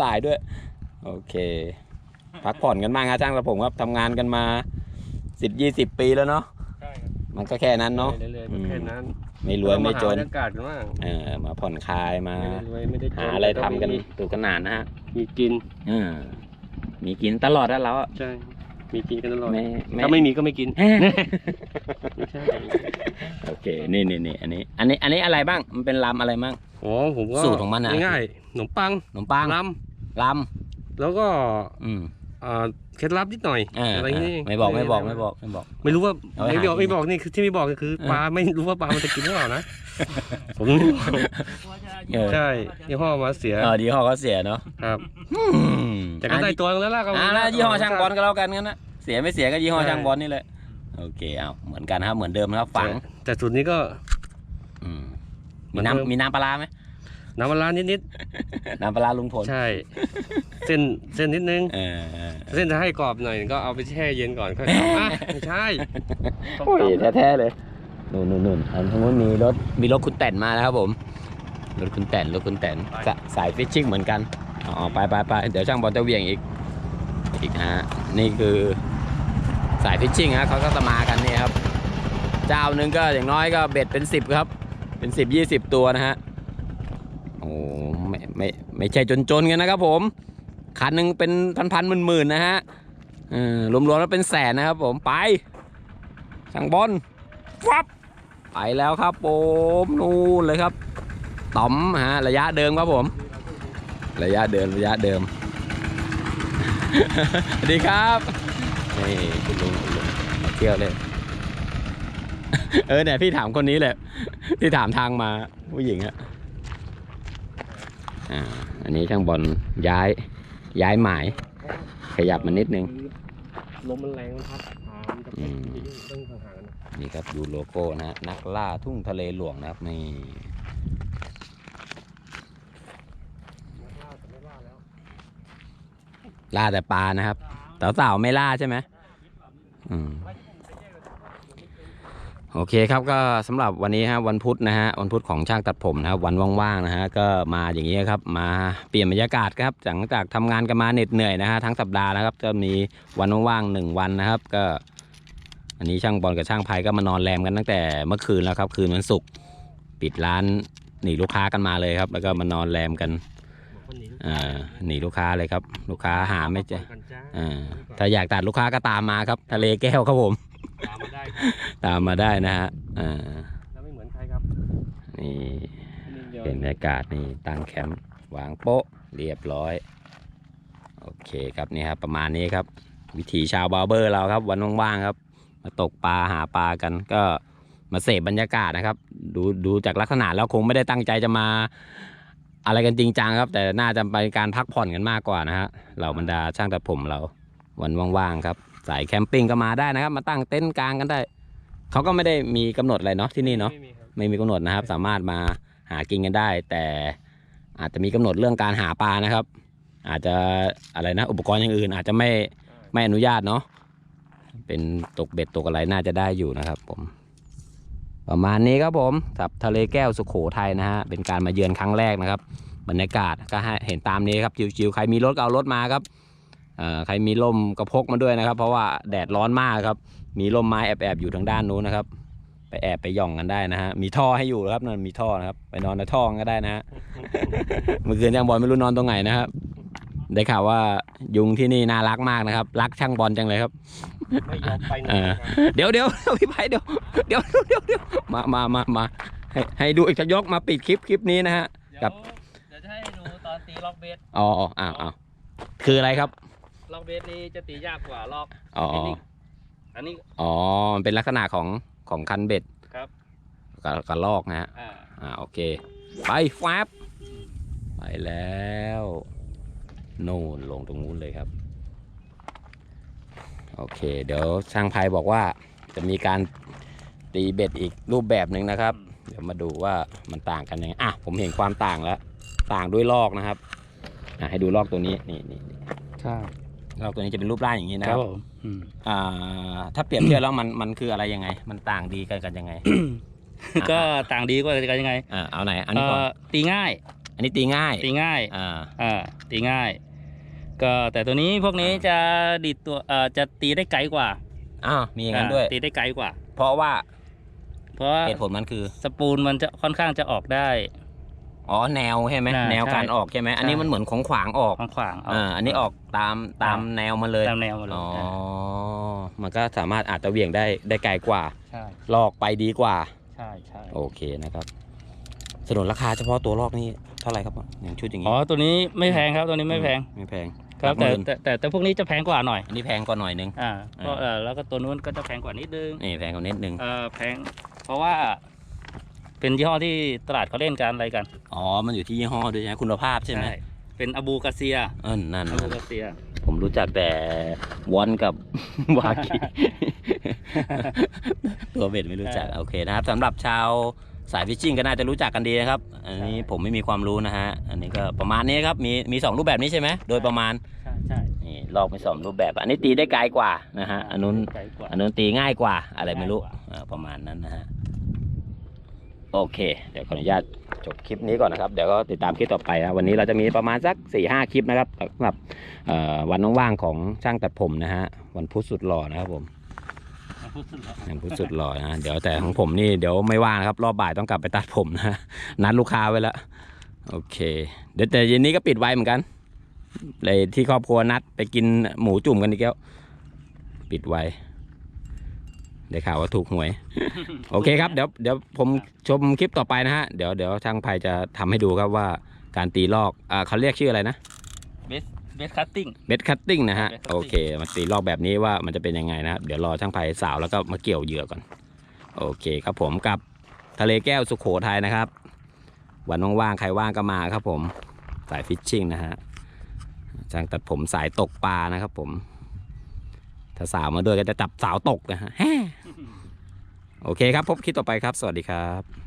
สายด้วย โอเค พักผ่อนกันบ้างครับช่างกระผมครับทำงานกันมาสิบยี่สิบปีแล้วเนาะใช่ครับมันก็แค่นั้นเนาะ เรื่อยอืมๆแค่นั้นไม่รวยไม่จนเราาหาบรรยากาศกันบ้างเออมาผ่อนคลายมา ไม่ได้รวยไม่ได้จนหาอะไรทำกันมีถูกขนาดนะฮะมีกินเออมีกินตลอดแล้วเราอะใช่ มีกินกันตลอดไม่ไม่ ถ้าไม่มีก็ไม่กินแฮ่ไม่ใช่โอเค นี่นี่นี่อันนี้ อันนี้ อันนี้อะไรบ้าง มันเป็นลำอะไรบ้าง อ๋อผมก็สูตรของมันอะ ง่ายๆขนมปังขนมปังล ลำแล้วก็ำอืมอ่าเคล็ดลับนิดหน่อยอ่าอะไรอย่างนี้ไม่บอกไม่บอกไม่บอกไม่บอก ไม่รู้ว่าเอาไว้ไม่บอกหากิน ไม่บอกนี่คือที่ไม่บอกก็คือเออปลาไม่รู้ว่าปลามันจะกินหรือเปล่านะ ผม เออใช่ยี่ห้อมาเสียเออยี่ห้อก็เสียเนาะครับอืมแต่ก็ได้ตัวแล้วล่ะก็อ่าแล้วยี่ห้อช่างบอลก็แล้วกันงั้นนะเสียไม่เสียก็ยี่ห้อช่างบอลนี่แหละโอเคเอาเหมือนกันนะครับเหมือนเดิมนะครับฝังแต่สูตรนี้ก็ อืมเหมืมีอนเดิมน้ำมีน้ำปลาร้าไหม น้ำมันร้านนิดน้ำปลาร้าลุงพลๆใช่ เส้นเส้นนิดนึงเออเออ เส้นจะให้กรอบหน่อยก็เอาไปแช่เย็นก่อนค่อยเอาอะไม่ใช่โอ้ยแท้ๆเลยนู่นนู่นนู่นอันทางนู้นมีรถมีรถคุณแต่นมาแล้วครับผมรถคุณแต่นรถคุณแต่นสะสายฟิชชิ่งเหมือนกันอ๋อไปไปไปเดี๋ยวช่างบอลจะเหวี่ยงอีกอีกฮะนี่คือสายฟิชชิ่งฮะเขาก็จะมากันนี่ครับ เจ้าหนึ่งก็อย่างน้อยก็เบ็ดเป็นสิบครับ เป็นสิบยี่สิบตัวนะฮะโอ้ไม่ไม่ไม่ใช่จนๆกันนะครับผมคันหนึ่งเป็นพันๆหมื่นๆนะฮะออรวมๆแล้วเป็นแสนนะครับผมไปช่างบอลฟับไปแล้วครับผมนู่นเลยครับต่อมฮะระยะเดิมครับผม ระยะเดิมระยะเดิมสวัสดีครับนี่คุณลุงคุณลุงมาเที่ยวเลยเออเนี่ยพี่ถามคนนี้แหละที่ถามทางมาผู้หญิงอะ อ่า อันนี้ช่างบอลย้ายย้ายหมาย ขยับมานิดนึง ลมมันแรงมันพัดหามันจะอืมต้องห่างๆกันนะนี่ครับดูโลโก้นะฮะนักล่าทุ่งทะเลหลวงนะครับนี่ล่าแต่ไม่ล่าแล้วล่าแต่ปลานะครับสาวๆไม่ล่าใช่ไหมอืม โอเคครับก็สำหรับวันนี้ฮะวันพุธนะฮะวันพุธของช่างตัดผมนะครับวันว่างๆนะฮะก็มาอย่างนี้ครับมาเปลี่ยนบรรยากาศครับหลังจากทำงานกันมาเหน็ดเหนื่อยนะฮะทั้งสัปดาห์นะครับจะมีวันว่างๆหนึ่งวันนะครับ ก็ อันนี้ช่างบอลกับช่างไพก็มานอนแรมกันตั้งแต่เมื่อคืนแล้วครับ คืนวันศุกร์ปิดร้านหนีลูกค้ากันมาเลยครับ แล้วก็มานอนแรมกันบอกคนหนีอ่าหนีลูกค้าเลยครับ ลูกค้าหาไม่เจอกันจ้าอ่าถ้าอยากตัดลูกค้าก็ตามมาครับ ทะเลแก้วครับผม ตามมาได้ครับตามมาได้นะฮะอ่าแล้วไม่เหมือนใครครับนี่นี่เดียวเป็นบรรยากาศนี่ตั้งแคมป์วางโป๊ะเรียบร้อยโอเคครับนี่ครับประมาณนี้ครับ วิถีชาวบาร์เบอร์เราครับ วันว่างๆครับ มาตกปลาหาปลากันก็มาเสพบรรยากาศนะครับ ดูดูจากลักษณะแล้วคงไม่ได้ตั้งใจจะมา อะไรกันจริงจังครับ แต่น่าจะเป็นการพักผ่อนกันมากกว่านะฮะเหล่าบรรดาช่างตัดผมเราวันว่างๆครับ สายแคมปิ้งก็มาได้นะครับ มาตั้งเต็นท์กลางกันได้เขาก็ไม่ได้มีกำหนดอะไรเนาะที่นี่เนาะไม่มีครับไม่มีกำหนดนะครับ สามารถมาหากินกันได้ แต่อาจจะมีกำหนดเรื่องการหาปลานะครับ อาจจะอะไรนะ อุปกรณ์อย่างอื่น อาจจะไม่ไม่อนุญาตเนาะเป็นตกเบ็ดตกอะไรน่าจะได้อยู่นะครับผม ประมาณนี้ครับผมกับทะเลแก้วสุโขทัยนะฮะเป็นการมาเยือนครั้งแรกนะครับ บรรยากาศก็ให้เห็นตามนี้ครับจิวๆใครมีรถก็เอารถมาครับเอ่อ ใครมีร่มก็พกมาด้วยนะครับ เพราะว่าแดดร้อนมากครับ มีร่มไม้แอบๆอยู่ทางด้านนู้นนะครับ ไปแอบไปหย่องกันได้นะฮะมีท่อให้อยู่นะครับนั่นมีท่อนะครับ ไปนอนในท่อก็ได้นะฮะเมื่อคืนช่างบอลไม่รู้นอนตรงไหนนะครับ ได้ข่าวว่ายุงที่นี่น่ารักมากนะครับ รักช่างบอลจังเลยครับไม่ยอมไปไหนเออครับเดี๋ยวเดี๋ยวเดี๋ยวพี่ไผ่เดี๋ยวเดี๋ยวเดี๋ยวเดี๋ยวมามามามาให้ให้ดูอีกสักยกมาปิดคลิปคลิปนี้นะฮะเดี๋ยวกับเดี๋ยวจะให้ดูตอนตีล็อกเบสอ๋ออ๋ออ้าวอ้าวคืออะไรครับล็ อกเบสนี่จะตียากกว่าล็อกอ๋อ เทคนิคอันนี้อ๋อมันเป็นลักษณะของของคันเบ็ดครับ กับกับลอกนะฮะ อ่าอ่าโอเค ไปแฟบไปแล้วโน่นลงตรงนู้นเลยครับ โอเค เดี๋ยวช่างไพบอกว่าจะมีการตีเบ็ดอีกรูปแบบหนึ่งนะครับ เดี๋ยวมาดูว่ามันต่างกันยังไงอะผมเห็นความต่างแล้ว ต่างด้วยลอกนะครับอะให้ดูลอกตัวนี้นี่นี่นี่ครั บลอกตัวนี้จะเป็นรูปร่างอย่างนี้นะคครัรับบผมอืม อ่าถ้าเปรียบเทียบแล้วมันมันคืออะไรยังไง มันต่างดีกันกันยังไง ก็ต่างดีกว่ากันยังไงอ่าเอาไหนอันนี้ก่อนเอ่อตีง่ายอันนี้ตีง่ายตีง่ายอ่า อ่าตีง่าย ก็แต่ตัวนี้พวกนี้จะดีดตัวเอ่อจะตีได้ไกลกว่าอ้าวมีอย่างนั้นด้วยตีได้ไกลกว่า เพราะว่าเพราะว่าเหตุผลมันคือ สปูนมันจะค่อนข้างจะออกได้ อ๋อแนวใช่ไหมน่าแนวการใช่ออกใช่ไหมอันนี้ใช่มันเหมือนของขวางออกขวางขวางๆอ่าอันนี้ออกตามตามแนวมาเลยตามแนวมาเลยอ๋อมันก็สามารถอาจจะเหวี่ยงได้ได้ไกลกว่าใช่ลอกไปดีกว่าใช่ใช่โอเคนะครับสนุนราคาเฉพาะตัวลอกนี่เท่าไหร่ครับอย่างชุดอย่างอ๋นี้อตัวนี้ไม่แพงครับตัวนี้ไม่แพงไม่แพงครับหลัแต่กหมื่นแต่แต่แต่พวกนี้จะแพงกว่าหน่อยอันนี้แพงกว่าหน่อยนึงอ่าอ่าก็เออแล้วก็ตัวนู้นก็จะแพงกว่านิดนึงนี่แพงกว่านิดนึงเออแพงเพราะว่า เป็นยี่ห้อที่ตลาดเขาเล่นกันอะไรกัน อ๋อ มันอยู่ที่ยี่ห้อด้วยใช่ไหมคุณภาพใช่ไหมเป็นอบูกาเซียเออนั่นอบูนั่นกาเซีย ผมรู้จักแต่วอนกับวากิตัวเบ็ดไม่รู้จักใช่โอเคนะครับสำหรับชาวสายฟิชชิ่งก็น่าจะรู้จักกันดีนะครับ อันนี้ใช่ผมไม่มีความรู้นะฮะ อันนี้ก็ประมาณนี้ครับ มีมีสองรูปแบบนี้ใช่ไหม โดยประมาณ ใช่ใช่นี่ลอกไปสองรูปแบบ อันนี้ตีได้ไกลกว่านะฮะ อันนู้นไกลกว่าอันนู้นตีง่ายกว่า อะไรไม่รู้ง่ายกว่าอ่าประมาณนั้นนะฮะ โอเค เดี๋ยวขออนุญาตจบคลิปนี้ก่อนนะครับ เดี๋ยวก็ติดตามคลิปต่อไปนะ วันนี้เราจะมีประมาณสัก4ี่ห้าคลิปนะครับสำหรับเอ่อวันว่างๆของช่างตัดผมนะฮะ วันพุธสุดหล่อนะครับผมพูดสุดแล้ววันพุธสุดหล่อนะ เดี๋ยวแต่ของผมนี่เดี๋ยวไม่ว่างนะครับ รอบบ่ายต้องกลับไปตัดผมนะ นัดลูกค้าไว้แล้ว โอเค เดี๋ยวแต่เย็นนี้ก็ปิดไว้เหมือนกันเลยที่ครอบครัวนัดไปกินหมูจุ่มกันอีกแล้ว ปิดไว้ ได้ข่าวว่าถูกหวย โอเคครับ เดี๋ยวเดี๋ยวผมชมคลิปต่อไปนะฮะ เดี๋ยวเดี๋ยวช่างไพจะทำให้ดูครับว่าการตีลอกอ่าเขาเรียกชื่ออะไรนะเบสเบสคัตติ้ง เบ็ดคัตติ้งนะฮะ bed cutting โอเคมาตีลอกแบบนี้ว่ามันจะเป็นยังไงนะครับเดี๋ยวรอช่างไพสาวแล้วก็มาเกี่ยวเหยื่อก่อน โอเคครับผมกับทะเลแก้วสุโขทัยนะครับ วันว่างๆใครว่างก็มาครับผมสายฟิชชิ่งนะฮะช่างตัดผมสายตกปลานะครับผม ถ้าสาวมาด้วยก็จะจับสาวตกนะฮะแฮ่ โอเคครับ พบคลิปต่อไปครับ สวัสดีครับ